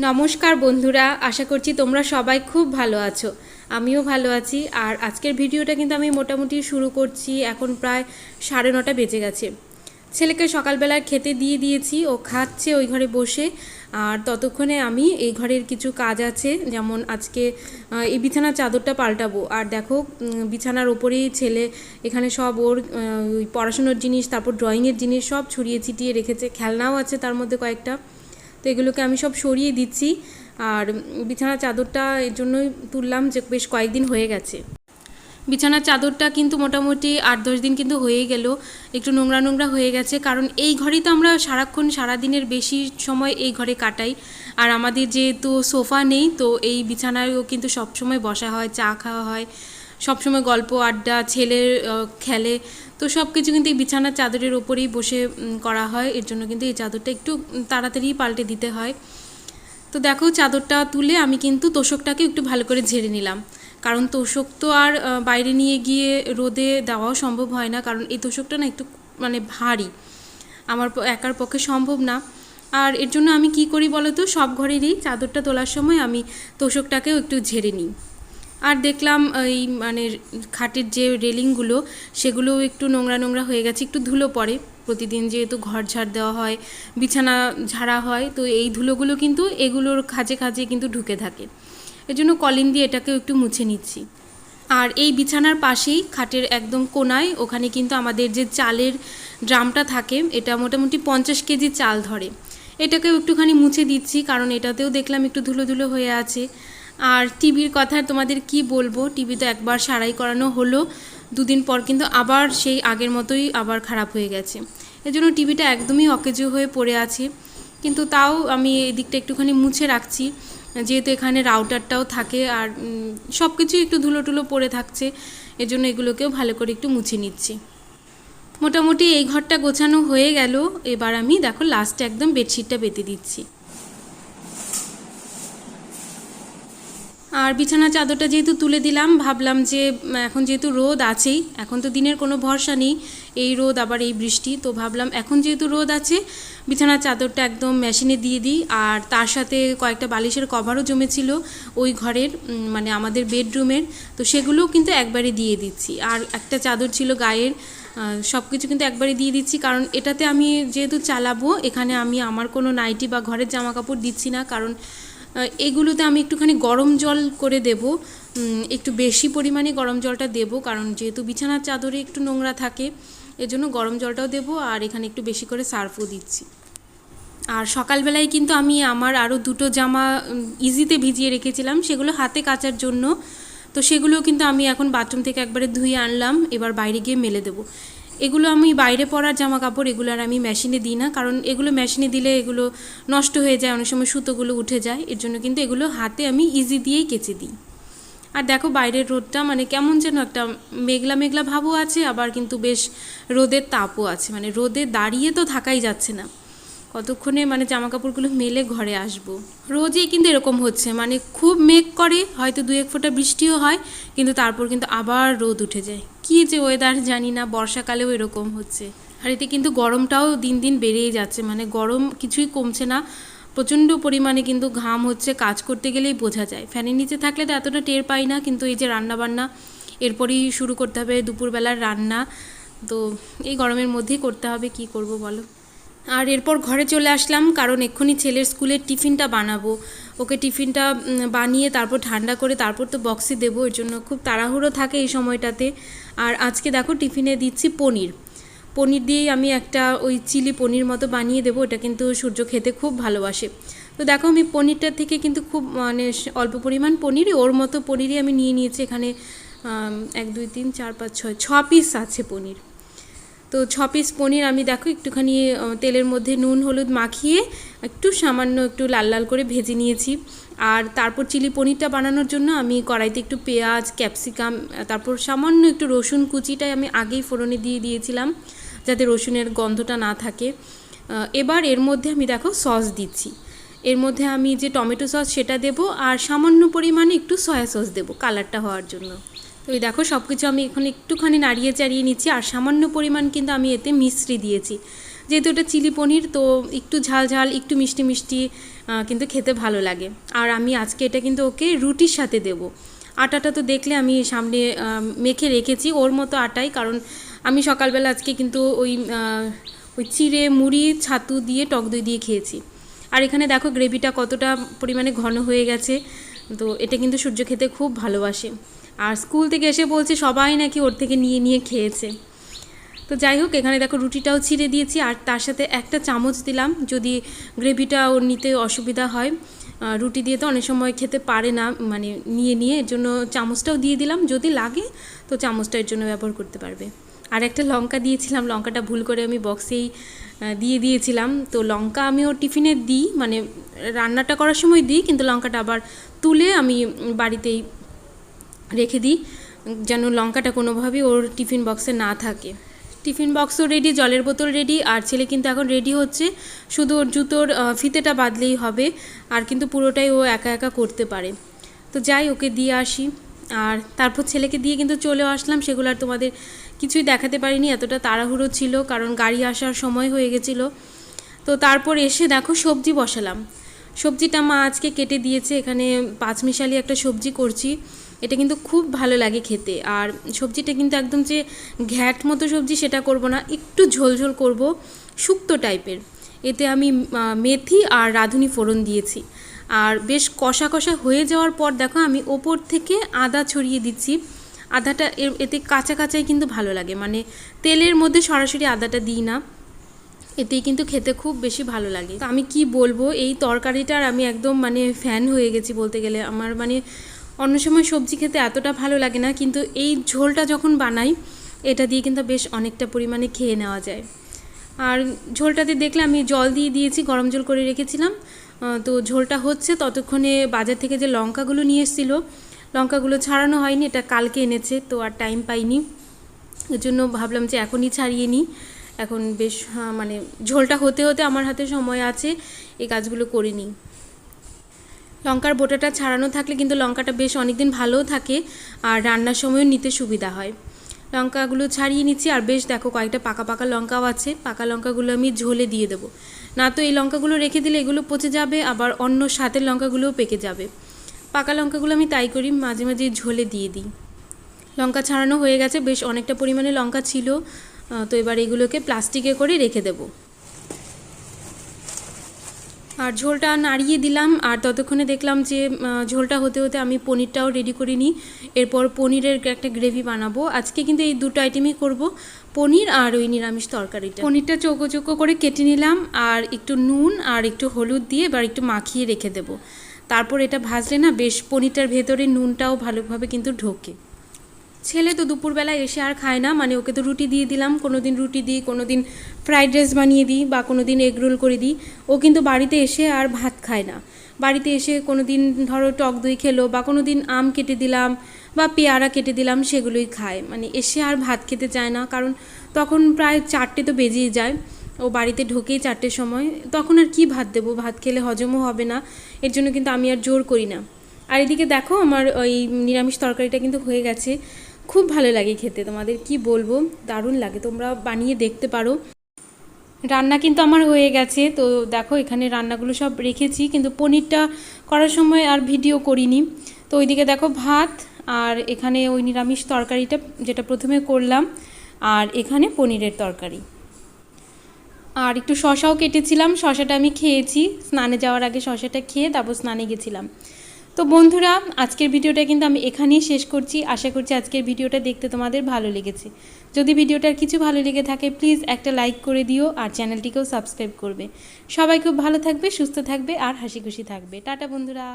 নমস্কার বন্ধুরা, আশা করছি তোমরা সবাই খুব ভালো আছো। আমিও ভালো আছি, আর আজকের ভিডিওটা কিন্তু আমি মোটামুটি শুরু করছি এখন প্রায় সাড়ে নটা বেজে গেছে। ছেলেকে সকালবেলায় খেতে দিয়ে দিয়েছি, ও খাচ্ছে ওই ঘরে বসে, আর ততক্ষণে আমি এই ঘরের কিছু কাজ আছে, যেমন আজকে এই বিছানার চাদরটা পাল্টাবো। আর দেখো বিছানার ওপরেই ছেলে, এখানে সব ওর পড়াশুনোর জিনিস, তারপর ড্রয়িংয়ের জিনিস সব ছড়িয়ে ছিটিয়ে রেখেছে। খেলনাও আছে তার মধ্যে কয়েকটা। তো এগুলোকে আমি সব সরিয়ে দিচ্ছি। আর বিছানার চাদরটা এর জন্যই তুললাম যে বেশ কয়েকদিন হয়ে গেছে। বিছানার চাদরটা কিন্তু মোটামুটি আট দশ দিন কিন্তু হয়ে গেল। একটু নোংরা নোংরা হয়ে গেছে। কারণ এই ঘরেই তো আমরা সারাক্ষণ সারাদিনের বেশি সময় এই ঘরে কাটাই। আর আমাদের যেহেতু সোফা নেই, তো এই বিছানায়ও কিন্তু সবসময় বসা হয়, চা খাওয়া হয়। সবসময় গল্প, আড্ডা, ছেলের খেলে তো সব কিছু কিন্তু এই বিছানার চাদরের ওপরেই বসে করা হয়। এর জন্য কিন্তু এই চাদরটা একটু তাড়াতাড়ি পাল্টে দিতে হয়। তো দেখো চাদরটা তুলে আমি কিন্তু তোষকটাকে একটু ভালো করে ঝেড়ে নিলাম। কারণ তোষক তো আর বাইরে নিয়ে গিয়ে রোদে দেওয়াও সম্ভব হয় না। কারণ এই তোষকটা না একটু মানে ভারী। আমার একার পক্ষে সম্ভব না। আর এর জন্য আমি কি করি বলো তো? সব ঘরেরই চাদরটা তোলার সময় আমি তোষকটাকেও একটু ঝেড়ে নিই। আর দেখলাম এই মানে খাটের যে রেলিংগুলো সেগুলো একটু নোংরা নোংরা হয়ে গেছে, একটু ধুলো পড়ে। প্রতিদিন যেহেতু ঘর ঝাড় দেওয়া হয়, বিছানা ঝাড়া হয়, তো এই ধুলোগুলো কিন্তু এগুলোর খাজে খাজে কিন্তু ঢুকে থাকে। এজন্য কলিন দিয়ে এটাকেও একটু মুছে নিচ্ছি। আর এই বিছানার পাশেই খাটের একদম কোনায়, ওখানে কিন্তু আমাদের যে চালের ড্রামটা থাকে, এটা মোটামুটি পঞ্চাশ কেজি চাল ধরে। এটাকেও একটুখানি মুছে দিচ্ছি, কারণ এটাতেও দেখলাম একটু ধুলো ধুলো হয়ে আছে। আর টিভির কথা তোমাদের কি বলব? টিভি তো একবার সারাই করানো হলো। দুদিন পর কিন্তু আবার সেই আগের মতোই আবার খারাপ হয়ে গেছে। এজন্য টিভিটা একদমই অকেজো হয়ে পড়ে আছে। কিন্তু তাও আমি এই দিকটা একটুখানি মুছে রাখছি। যেহেতু এখানে রাউটারটাও থাকে আর সব কিছুই একটু ধুলো টুলো পড়ে থাকছে। এজন্য এগুলোকেও ভালো করে একটু মুছে নিচ্ছি। মোটামুটি এই ঘরটা গোছানো হয়ে গেল। এবার আমি দেখো লাস্টে একদম বেডশিটটা পেতে দিচ্ছি। আর বিছানা চাদরটা যেহেতু তুলে দিলাম, ভাবলাম যে এখন যেহেতু রোদ আছেই, এখন তো দিনের কোনো ভরসা নেই, এই রোদ আবার এই বৃষ্টি, তো ভাবলাম এখন যেহেতু রোদ আছে, বিছানার চাদরটা একদম মেশিনে দিয়ে দিই, আর তার সাথে কয়েকটা বালিশের কভারও জমেছিল ওই ঘরের মানে আমাদের বেডরুমের, তো সেগুলোও কিন্তু একবারে দিয়ে দিচ্ছি। আর একটা চাদর ছিল গায়ের সব কিছু কিন্তু একবারে দিয়ে দিচ্ছি, কারণ এটাতে আমি যেহেতু চালাবো, এখানে আমি আমার কোনো নাইটি বা ঘরের জামা কাপড় দিচ্ছি না, কারণ এগুলোতে আমি একটুখানি গরম জল করে দেব। একটু বেশি পরিমাণে গরম জলটা দেব, কারণ যেহেতু বিছানার চাদরে একটু নোংরা থাকে, এজন্য গরম জলটাও দেব আর এখানে একটু বেশি করে সার্ফও দিচ্ছি। আর সকালবেলায় কিন্তু আমি আমার আরও দুটো জামা ইজিতে ভিজিয়ে রেখেছিলাম, সেগুলো হাতে কাচার জন্য। তো সেগুলো কিন্তু আমি এখন বাথরুম থেকে একবারে ধুয়ে আনলাম, এবার বাইরে গিয়ে মেলে দেবো। এগুলো আমি বাইরে পরার জামা কাপড় এগুলো আর আমি মেশিনে দিই না, কারণ এগুলো মেশিনে দিলে এগুলো নষ্ট হয়ে যায়, অনেক সময় সুতোগুলো উঠে যায়, এর জন্য কিন্তু এগুলো হাতে আমি ইজি দিয়েই কেচে দিই। আর দেখো বাইরের রোদটা মানে কেমন যেন একটা মেঘলা মেঘলা ভাবও আছে, আবার কিন্তু বেশ রোদের তাপও আছে মানে রোদে দাঁড়িয়ে তো থাকাই যাচ্ছে না। কতক্ষণে মানে জামা কাপড়গুলো মেলে ঘরে আসব। রোজই কিন্তু এরকম হচ্ছে মানে খুব মেঘ করে, হয়তো দু এক ফোঁটা বৃষ্টিও হয়, কিন্তু তারপর কিন্তু আবার রোদ উঠে যায়। কী যে ওয়েদার জানি না, বর্ষাকালেও এরকম হচ্ছে। আর এতে কিন্তু গরমটাও দিন দিন বেড়েই যাচ্ছে মানে গরম কিছুই কমছে না। প্রচণ্ড পরিমাণে কিন্তু ঘাম হচ্ছে, কাজ করতে গেলেই বোঝা যায়। ফ্যানের নিচে থাকলে তো এতটা টের পাই না, কিন্তু এই যে রান্না বান্না এরপরই শুরু করতে হবে দুপুরবেলার রান্না। তো এই গরমের মধ্যেই করতে হবে, কি করব বলো? আর এরপর ঘরে চলে আসলাম, কারণ এক্ষুনি ছেলের স্কুলের টিফিনটা বানাবো। ওকে টিফিনটা বানিয়ে তারপর ঠান্ডা করে তারপর তো বক্সে দেবো, এর জন্য খুব তাড়াহুড়ো থাকে এই সময়টাতে। আর আজকে দেখো টিফিনে দিচ্ছি পনির। পনির দিয়েই আমি একটা ওই চিলি পনির মতো বানিয়ে দেবো, এটা কিন্তু সূর্য খেতে খুব ভালোবাসে। তো দেখো আমি পনিরটার থেকে কিন্তু খুব মানে অল্প পরিমাণ পনিরই, ওর মতো পনিরই আমি নিয়ে নিয়েছি এখানে এক, দুই, তিন, চার, পাঁচ, ছয়, ছ পিস আছে পনির। তো ছ পিস পনির আমি দেখো একটুখানি তেলের মধ্যে নুন, হলুদ মাখিয়ে একটু সামান্য একটু লাল লাল করে ভেজে নিয়েছি। আর তারপর চিলি পনিরটা বানানোর জন্য আমি কড়াইতে একটু পেঁয়াজ, ক্যাপসিকাম তারপর সামান্য একটু রসুন কুচিটাই আমি আগেই ফোড়নে দিয়ে দিয়েছিলাম যাতে রসুনের গন্ধটা না থাকে। এবার এর মধ্যে আমি দেখো সস দিচ্ছি। এর মধ্যে আমি যে টমেটো সস সেটা দেব আর সামান্য পরিমাণে একটু সয়া সস দেবো কালারটা হওয়ার জন্য। তো এই দেখো সব কিছু আমি এখন একটুখানি নাড়িয়ে চাড়িয়ে নিচ্ছি আর সামান্য পরিমাণ কিন্তু আমি এতে মিশ্রি দিয়েছি। যেহেতু এটা চিলি পনির, তো একটু ঝাল ঝাল, একটু মিষ্টি মিষ্টি কিন্তু খেতে ভালো লাগে। আর আমি আজকে এটা কিন্তু ওকে রুটির সাথে দেবো। আটাটা তো দেখলে আমি সামনে মেখে রেখেছি, ওর মতো আটাই, কারণ আমি সকালবেলা আজকে কিন্তু ওই ওই চিড়ে, মুড়ি, ছাতু দিয়ে, টক দই দিয়ে খেয়েছি। আর এখানে দেখো গ্রেভিটা কতটা পরিমাণে ঘন হয়ে গেছে, তো এটা কিন্তু সূর্য খেতে খুব ভালোবাসে। আর স্কুল থেকে এসে বলছে সবাই নাকি ওর থেকে নিয়ে নিয়ে খেয়েছে। তো যাই হোক, এখানে দেখো রুটিটাও ছিঁড়ে দিয়েছি আর তার সাথে একটা চামচ দিলাম। যদি গ্রেভিটা ওর নিতে অসুবিধা হয় রুটি দিয়ে তো অনেক সময় খেতে পারে না মানে নিয়ে নিয়ে, এর জন্য চামচটাও দিয়ে দিলাম। যদি লাগে, তো চামচটা এর জন্য ব্যবহার করতে পারবে। আর একটা লঙ্কা দিয়েছিলাম, লঙ্কাটা ভুল করে আমি বক্সেই দিয়ে দিয়েছিলাম। তো লঙ্কা আমি ওর টিফিনে দিই মানে রান্নাটা করার সময় দিই, কিন্তু লঙ্কাটা আবার তুলে আমি বাড়িতেই রেখে দিই, যেন লঙ্কাটা কোনোভাবেই ওর টিফিন বক্সে না থাকে। টিফিন বক্সও রেডি জলের বোতল রেডি আর ছেলে কিন্তু এখন রেডি হচ্ছে। শুধু ওর জুতোর ফিতেটা বাঁধলেই হবে, আর কিন্তু পুরোটাই ও একা একা করতে পারে। তো যাই, ওকে দিয়ে আসি। আর তারপর ছেলেকে দিয়ে কিন্তু চলেও আসলাম, সেগুলো আর তোমাদের কিছুই দেখাতে পারিনি, এতটা তাড়াহুড়ো ছিল, কারণ গাড়ি আসার সময় হয়ে গেছিল। তো তারপর এসে দেখো সবজি বসালাম। সবজিটা মা আজকে কেটে দিয়েছে, এখানে পাঁচমিশালি একটা সবজি করছি। এটা কিন্তু খুব ভালো লাগে খেতে। আর সবজিটা কিন্তু একদম যে ঘ্যাট মতো সবজি সেটা করব না, একটু ঝোলঝোল করব শুক্তো টাইপের। এতে আমি মেথি আর রাঁধুনি ফোড়ন দিয়েছি। আর বেশ কষা কষা হয়ে যাওয়ার পর দেখো আমি ওপর থেকে আদা ছড়িয়ে দিচ্ছি। আদাটা এতে কাঁচা কাঁচাই কিন্তু ভালো লাগে। মানে তেলের মধ্যে সরাসরি আদাটা দিই না। এতেই কিন্তু খেতে খুব বেশি ভালো লাগে। তো আমি কি বলব, এই তরকারিটার আমি একদম মানে ফ্যান হয়ে গেছি বলতে গেলে। আমার মানে অন্য সময় সবজি খেতে এতটা ভালো লাগে না কিন্তু এই ঝোলটা যখন বানাই এটা দিয়ে কিন্তু বেশ অনেকটা পরিমাণে খেয়ে নেওয়া যায়। আর ঝোলটাতে দেখলে আমি জল দিয়ে দিয়েছি গরম জল করে রেখেছিলাম। তো ঝোলটা হচ্ছে ততক্ষণে বাজার থেকে যে লঙ্কাগুলো নিয়ে এসেছিল লঙ্কাগুলো ছাড়ানো হয়নি এটা কালকে এনেছে তো আর টাইম পাইনি। এর জন্য ভাবলাম যে এখনই ছাড়িয়ে নিই। এখন বেশ হ্যাঁ, মানে ঝোলটা হতে হতে আমার হাতে সময় আছে এই কাজগুলো করে নিই। লঙ্কার বোটাটা ছাড়ানো থাকলে কিন্তু লঙ্কাটা বেশ অনেকদিন ভালোও থাকে আর রান্নার সময়ও নিতে সুবিধা হয়। লঙ্কাগুলো ছাড়িয়ে নিচ্ছি আর বেশ দেখো কয়েকটা পাকা পাকা লঙ্কাও আছে। পাকা লঙ্কাগুলো আমি ঝোলে দিয়ে দেবো। না তো এই লঙ্কাগুলো রেখে দিলে এগুলো পচে যাবে, আবার অন্য স্বাদের লঙ্কাগুলোও পেকে যাবে। পাকা লঙ্কাগুলো আমি তাই করি, মাঝে মাঝে ঝোলে দিয়ে দিই। লঙ্কা ছাড়ানো হয়ে গেছে, বেশ অনেকটা পরিমাণে লঙ্কা ছিল। তো এবার এগুলোকে প্লাস্টিকে করে রেখে দেব। আর ঝোলটা নাড়িয়ে দিলাম, আর ততক্ষণে দেখলাম যে ঝোলটা হতে হতে আমি পনিরটাও রেডি করে নিই। এরপর পনিরের একটা গ্রেভি বানাবো। আজকে কিন্তু এই দুটো আইটেমই করব, পনির আর ওই নিরামিষ তরকারিটা। পনিরটা চৌকো চৌকো করে কেটে নিলাম, আর একটু নুন আর একটু হলুদ দিয়ে এবার একটু মাখিয়ে রেখে দেবো। তারপর এটা ভাজলে না বেশ পনিরটার ভেতরে নুনটাও ভালোভাবে কিন্তু ঢোকে। ছেলে তো দুপুরবেলায় এসে আর খায় না মানে ওকে তো রুটি দিয়ে দিলাম কোনো দিন রুটি দিই কোনো দিন ফ্রাইড রাইস বানিয়ে দিই বা কোনো দিন এগ রোল করে দিই। ও কিন্তু বাড়িতে এসে আর ভাত খায় না। বাড়িতে এসে কোনো দিন ধরো টক দই খেলো বা কোনো দিন আম কেটে দিলাম বা পেয়ারা কেটে দিলাম, সেগুলোই খায়। মানে এসে আর ভাত খেতে চায় না, কারণ তখন প্রায় চারটে তো বেজেই যায়। ও বাড়িতে ঢোকেই চারটের সময়। তখন আর কি ভাত দেবো? ভাত খেলে হজমও হবে না। এর জন্য কিন্তু আমি আর জোর করি না। আর এদিকে দেখো আমার ওই নিরামিষ তরকারিটা কিন্তু হয়ে গেছে। খুব ভালো লাগে খেতে। তোমাদের কি বলব? দারুণ লাগে। তোমরা বানিয়ে দেখতে পারো। রান্না কিন্তু আমার হয়ে গেছে। তো দেখো, এখানে রান্নাগুলো সব রেখেছি। কিন্তু পনিরটা করার সময় আর ভিডিও করিনি। তো ওইদিকে দেখো ভাত আর এখানে ওই নিরামিষ তরকারিটা যেটা প্রথমে করলাম। আর এখানে পনিরের তরকারি। আর একটু শশাও কেটেছিলাম। শশাটা আমি খেয়েছি। স্নানে যাওয়ার আগে শশাটা খেয়ে তারপর স্নানে গেছিলাম। তো বন্ধুরা, আজকের ভিডিওটা কিন্তু আমি এখানেই শেষ করছি। আশা করছি আজকের ভিডিওটা দেখতে তোমাদের ভালো লেগেছে। যদি ভিডিওটার কিছু ভালো লেগে থাকে প্লিজ একটা লাইক করে দিও আর চ্যানেলটিকেও সাবস্ক্রাইব করবে। সবাই খুব ভালো থাকবে, সুস্থ থাকবে আর হাসি খুশি থাকবে। টাটা বন্ধুরা।